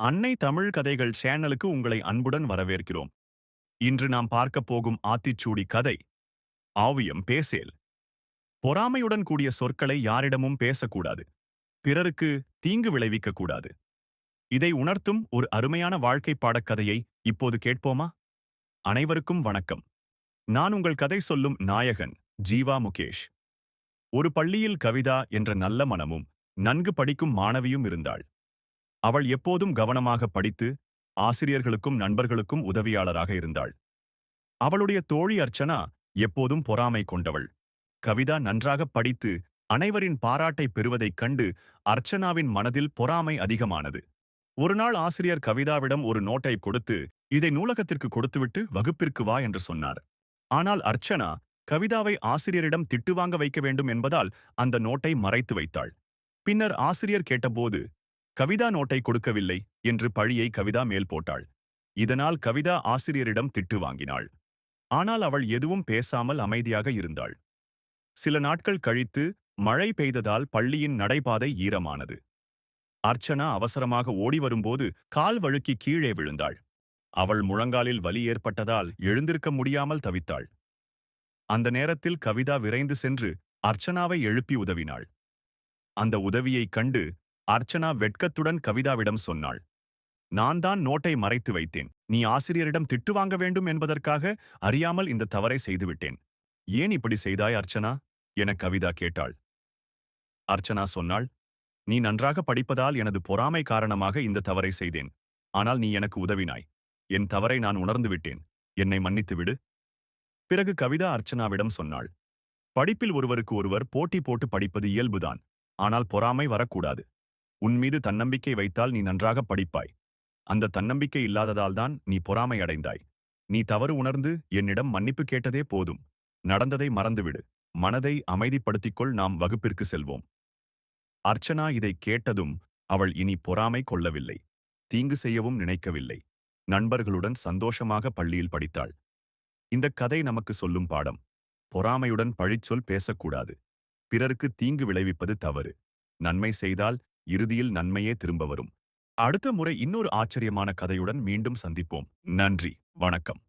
அன்னை தமிழ் கதைகள் சேனலுக்கு உங்களை அன்புடன் வரவேற்கிறோம். இன்று நாம் பார்க்கப் போகும் ஆத்திச்சூடி கதை ஆவியம் பேசேல். பொறாமையுடன் கூடிய சொற்களை யாரிடமும் பேசக்கூடாது. பிறருக்கு தீங்கு விளைவிக்கக் கூடாது. இதை உணர்த்தும் ஒரு அருமையான வாழ்க்கை பாடக்கதையை இப்போது கேட்போமா? அனைவருக்கும் வணக்கம். நான் உங்கள் கதை சொல்லும் நாயகன் ஜீவா முகேஷ். ஒரு பள்ளியில் கவிதா என்ற நல்ல மனமும் நன்கு படிக்கும் மாணவியும் இருந்தாள். அவள் எப்போதும் கவனமாக படித்து ஆசிரியர்களுக்கும் நண்பர்களுக்கும் உதவியாளராக இருந்தாள். அவளுடைய தோழி அர்ச்சனா எப்போதும் பொறாமை கொண்டவள். கவிதா நன்றாக படித்து அனைவரின் பாராட்டை பெறுவதைக் கண்டு அர்ச்சனாவின் மனதில் பொறாமை அதிகமானது. ஒருநாள் ஆசிரியர் கவிதாவிடம் ஒரு நோட்டை கொடுத்து இதை நூலகத்திற்கு கொடுத்துவிட்டு வகுப்பிற்கு வா என்று சொன்னார். ஆனால் அர்ச்சனா கவிதாவை ஆசிரியரிடம் திட்டு வாங்க வைக்க வேண்டும் என்பதால் அந்த நோட்டை மறைத்து வைத்தாள். பின்னர் ஆசிரியர் கேட்டபோது கவிதா நோட்டை கொடுக்கவில்லை என்று பழியை கவிதா மேல் போட்டாள். இதனால் கவிதா ஆசிரியரிடம் திட்டு வாங்கினாள். ஆனால் அவள் எதுவும் பேசாமல் அமைதியாக இருந்தாள். சில நாட்கள் கழித்து மழை பெய்ததால் பள்ளியின் நடைபாதை ஈரமானது. அர்ச்சனா அவசரமாக ஓடி வரும்போது கால் வழுக்கி கீழே விழுந்தாள். அவள் முழங்காலில் வலி ஏற்பட்டதால் எழுந்திருக்க முடியாமல் தவித்தாள். அந்த நேரத்தில் கவிதா விரைந்து சென்று அர்ச்சனாவை எழுப்பி உதவினாள். அந்த உதவியைக் கண்டு அர்ச்சனா வெட்கத்துடன் கவிதாவிடம் சொன்னாள். நான் தான் நோட்டை மறைத்து வைத்தேன். நீ ஆசிரியரிடம் திட்டு வாங்க வேண்டும் என்பதற்காக அறியாமல் இந்த தவறை செய்துவிட்டேன் ஏன் இப்படி செய்தாய் அர்ச்சனா? என கவிதா கேட்டாள். அர்ச்சனா சொன்னாள் நீ நன்றாக படிப்பதால் எனது பொறாமை காரணமாக இந்த தவறை செய்தேன். ஆனால் நீ எனக்கு உதவினாய். என் தவறை நான் உணர்ந்து விட்டேன். என்னை மன்னித்து விடு. பிறகு கவிதா அர்ச்சனாவிடம் சொன்னாள் படிப்பில் ஒருவருக்கு ஒருவர் போட்டி போட்டு படிப்பது இயல்புதான். ஆனால் பொறாமை வரக்கூடாது. உன் மீது தன்னம்பிக்கை வைத்தால் நீ நன்றாக படிப்பாய். அந்த தன்னம்பிக்கை இல்லாததால்தான் நீ பொறாமை அடைந்தாய் நீ தவறு உணர்ந்து என்னிடம் மன்னிப்பு கேட்டதே போதும். நடந்ததை மறந்துவிடு. மனதை அமைதிப்படுத்திக்கொள் நாம் வகுப்பிற்கு செல்வோம். அர்ச்சனா இதை கேட்டதும் அவள் இனி பொறாமை கொள்ளவில்லை. தீங்கு செய்யவும் நினைக்கவில்லை. நண்பர்களுடன் சந்தோஷமாக பள்ளியில் படித்தாள். இந்த கதை நமக்கு சொல்லும் பாடம். பொறாமையுடன் பழிச்சொல் பேசக்கூடாது. பிறருக்கு தீங்கு விளைவிப்பது தவறு. நன்மை செய்தால் இறுதியில் நன்மையே திரும்ப வரும். அடுத்த முறை இன்னொரு ஆச்சரியமான கதையுடன் மீண்டும் சந்திப்போம். நன்றி. வணக்கம்.